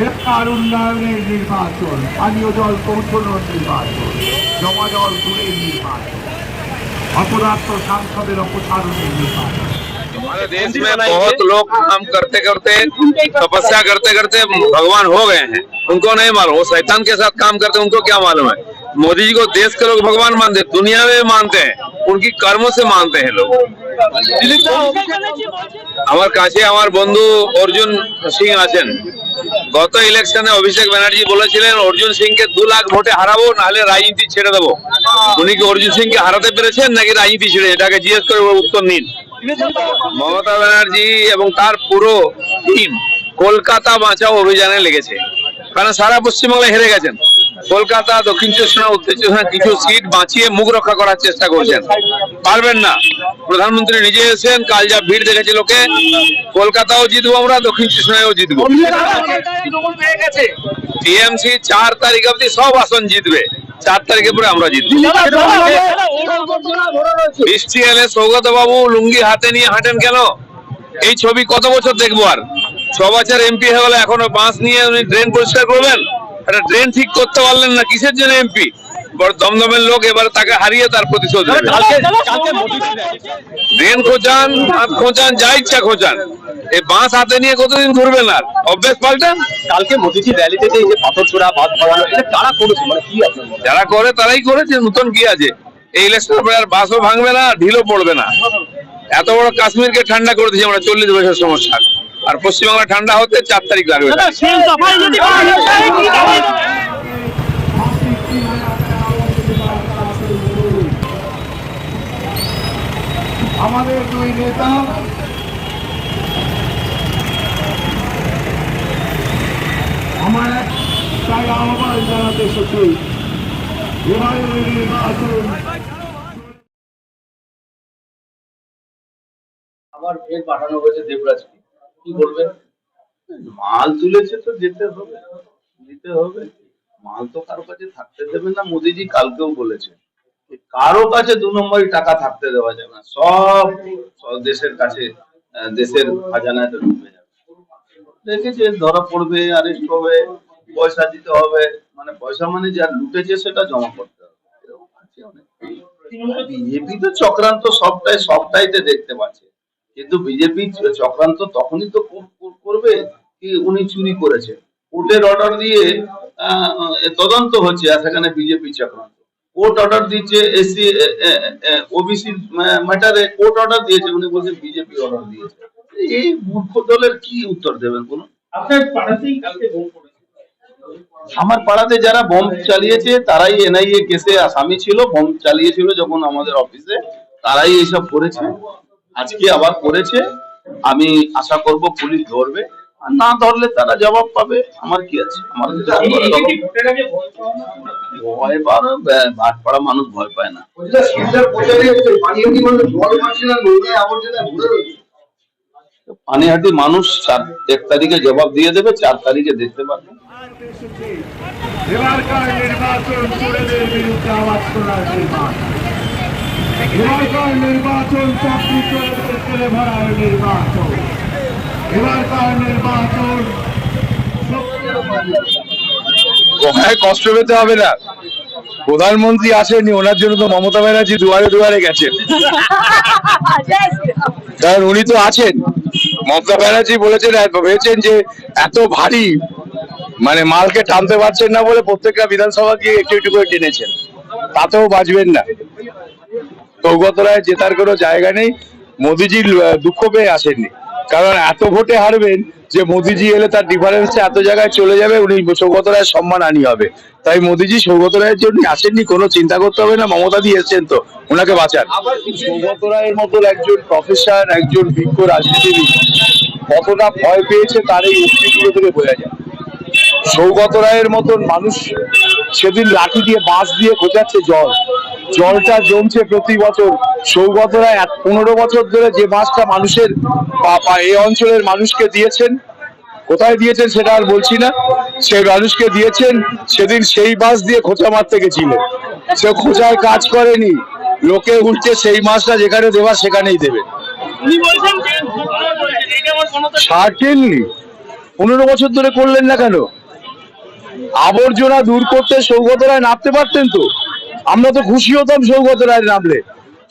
এলাকার উন্নয়নের নির্বাচন পানীয় জল পৌঁছানোর নির্বাচন জমা জল দূরের নির্বাচন অপদার্থ সাংসদের অপসারণের নির্বাচন हमारे देश में बहुत लोग काम करते करते तपस्या करते करते भगवान हो गए हैं उनको नहीं मालूम वो शैतान के साथ काम करते हैं, उनको क्या मालूम है मोदी जी को देश के लोग भगवान मानते हैं, दुनिया में भी मानते हैं उनकी कर्मों से मानते हैं लोग আমার কাছে আমার বন্ধু অর্জুন সিং আছেন গত ইলেকশনে অভিষেক ব্যানার্জি বলেছিলেন, অর্জুন সিংকে দু লাখ ভোটে হারাবো, নাহলে রাজনীতি ছেড়ে দেবো। উনি কি অর্জুন সিংকে হারাতে পেরেছেন নাকি রাজনীতি ছেড়ে? এটাকে জিজ্ঞেস করে উত্তর নিন। মমতা ব্যানার্জি এবং তার পুরো টিম কলকাতা বাঁচাও অভিযানে লেগেছে। কারণ সারা পশ্চিমবাংলায় হেরে গেছেন। কলকাতা, দক্ষিণ চব্বিশ উত্তর চব্বিশ কিছু সিট বাঁচিয়ে মুখ রক্ষা করার চেষ্টা করছেন। পারবেন না। প্রধানমন্ত্রী নিজে এসেছেন, কাল যা ভিড় দেখেছে লোকে, কলকাতাও জিতবো আমরা, দক্ষিণ চব্বিশ জিতবো। টিএমসি চার তারিখ অব্দি সব আসন জিতবে। চার তারিখে পরে আমরা জিতবো। বৃষ্টি এলে সৌগত বাবু লুঙ্গি হাতে নিয়ে হাঁটেন কেন? এই ছবি কত বছর দেখব আর? ছ বছর এমপি হয়ে গেলে এখনও বাঁশ নিয়ে উনি ড্রেন পরিষ্কার করবেন? একটা ড্রেন ঠিক করতে পারলেন না কিসের জন্য এমপি বড় দমদমের লোক এবার তাকে হারিয়ে তার প্রতিশোধ ড্রেন খোঁচান হাত খোঁচান যা ইচ্ছা খোঁচান এই বাঁশ হাতে নিয়ে কতদিন ঘুরবেন আর? অভ্যেস পাল্টান? কালকে মোদিজি র্যালিতে যে পাথর ছোড়া এটা কারা করেছে? মানে কি যারা করে তারাই করেছে নতুন কি আছে? এই ইলেকশনের পরে আর বাসও ভাঙবে না ঢিলও পড়বে না। এত বড় কাশ্মীরকে ঠান্ডা করে দিয়েছে আমরা চল্লিশ বছর সমস্যা। আর পশ্চিমবাংলা ঠান্ডা হতে চার তারিখ লাগবে। আমাদের দুই নেতা আমার এক তাই আহ্বান জানাতে এসেছি এবারের নির্বাচন আবার ফের পাঠানো হয়েছে দেবরাজকে। বলবেন মাল তুলেছে তো যেতে হবে দিতে হবে। মাল তো কারও কাছে থাকতে দেবে না, মোদিজি কালকেও বলেছে। কারও কাছে দু নম্বরই টাকা থাকতে দেওয়া যাবে না, সব দেশের কাছে দেশের খাজানায় তো ঢুকে যাবে। দেখেছে, ধরা পড়বে অ্যারেস্ট হবে, পয়সা দিতে হবে। মানে পয়সা মানে যা লুটেছে সেটা জমা করতে হবে। বিজেপি তো চক্রান্ত সবটাই, সবটাইতে দেখতে পাচ্ছে। কিন্তু বিজেপি চক্রান্ত তখনই তো কর- কর- করবে কি উনি চুরি করেছে। কোর্টের অর্ডার দিয়ে তদন্ত হচ্ছে আর সেখানে বিজেপি চক্রান্ত। কোর্ট অর্ডার দিচ্ছে এসসি ওবিসি ম্যাটারে কোর্ট অর্ডার দিয়েছে উনি বলছেন বিজেপি অর্ডার দিয়েছে। এই মূর্খ দলের কি উত্তর দেবেন কোন আপনার পাঠাতেই কালকে বোম আমার পাড়াতে যারা বোম চালিয়েছে তারাই এনআইএ কেসে আসামি ছিল বোম চালিয়েছিল যখন আমাদের অফিসে তারাই এইসব করেছে। আজকে আবার করেছে। আমি আশা করব পুলিশ ধরবে। আর না ধরলে তারা জবাব পাবে। আমার কি আছে? আমার ভয় পাওয়া ভাটপাড়া মানুষ ভয় পায় না। পানিহাটি মানুষ চার এক তারিখে জবাব দিয়ে দেবে চার তারিখে দেখতে এবারকার নির্বাচন চোরেদের বিরুদ্ধে আওয়াজ করার নির্বাচন এবারকার নির্বাচন ভরার নির্বাচন। এবারকার নির্বাচন। কোথায় কষ্ট পেতে হবে না? প্রধানমন্ত্রী আসেনি ওনার জন্য তো মমতা ব্যানার্জি দুয়ারে দুয়ারে গেছেন। কারণ উনি তো আছেন। মমতা ব্যানার্জি বলেছেন ভেবেছেন যে এত ভারী মানে মালকে টানতে পারছেন না বলে প্রত্যেকটা বিধানসভা গিয়ে একটু একটু করে টেনেছেন। তাতেও বাঁচবেন না। সৌগত রায় জেতার কোনো জায়গা নেই মোদিজির দুঃখ পেয়ে আসেননি। কারণ এত ভোটে হারবেন যে মোদিজি এলে তার ডিফারেন্সে এত জায়গায় চলে যাবে, উনি সৌগত রায়ের সম্মান আনি হবে। তাই মোদিজি সৌগত রায়ের জন্য আসেননি, কোনো চিন্তা করতে হবে না, মমতা দিয়ে এসছেন তো ওনাকে বাঁচান। সৌগত রায়ের মতন একজন প্রফেসর একজন বিজ্ঞ রাজনীতিবিদ, কতটা ভয় পেয়েছে তার এই উক্তিগুলো থেকে বোঝা যায়। সৌগত রায়ের মতন মানুষ সেদিন লাঠি দিয়ে বাঁশ দিয়ে খোঁজাচ্ছে জল। জলটা জমছে প্রতি বছর। সৌগত রায় পনেরো বছর ধরে যে মাছটা মানুষের এই অঞ্চলের মানুষকে দিয়েছেন কোথায় দিয়েছেন সেটা আর বলছি না। সে মানুষকে দিয়েছেন সেদিন সেই মাছ দিয়ে খোঁচা মারতে গেছিলেন। সে খোঁচায় কাজ করেনি। লোকে উঠছে সেই মাছটা যেখানে দেওয়া সেখানেই দেবে। সার্টেনলি পনেরো বছর ধরে করলেন না কেন? আবর্জনা দূর করতে সৌগত রায় নামতে পারতেন তো? আমরা তো খুশি হতাম সৌগত রায় নামলে।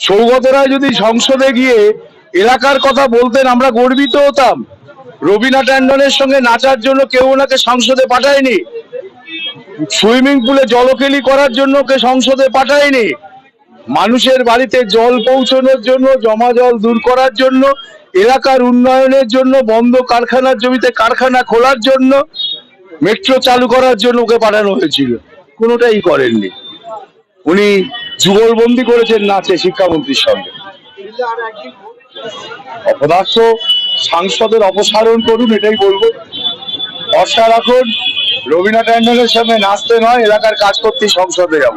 সৌগত রায় যদি সংসদে গিয়ে এলাকার কথা বলতেন, আমরা গর্বিত হতাম। রবিনা ট্যান্ডনের সঙ্গে নাচার জন্য কেউ ওনাকে সংসদে পাঠায়নি। সুইমিং পুলে জলকেলি করার জন্য কে সংসদে পাঠায়নি। মানুষের বাড়িতে জল পৌঁছানোর জন্য, জমা জল দূর করার জন্য, এলাকার উন্নয়নের জন্য, বন্ধ কারখানার জমিতে কারখানা খোলার জন্য, মেট্রো চালু করার জন্য ওকে পাঠানো হয়েছিল। কোনোটাই করেননি। উনি যুগলবন্দি করেছেন নাচে শিক্ষামন্ত্রীর সঙ্গে। অপদার্থ সাংসদের অপসারণ করুন এটাই বলব। ভরসা রাখুন রবীনা ট্যান্ডনের সামনে নাচতে নয় এলাকার কাজ করতে সংসদে যাব।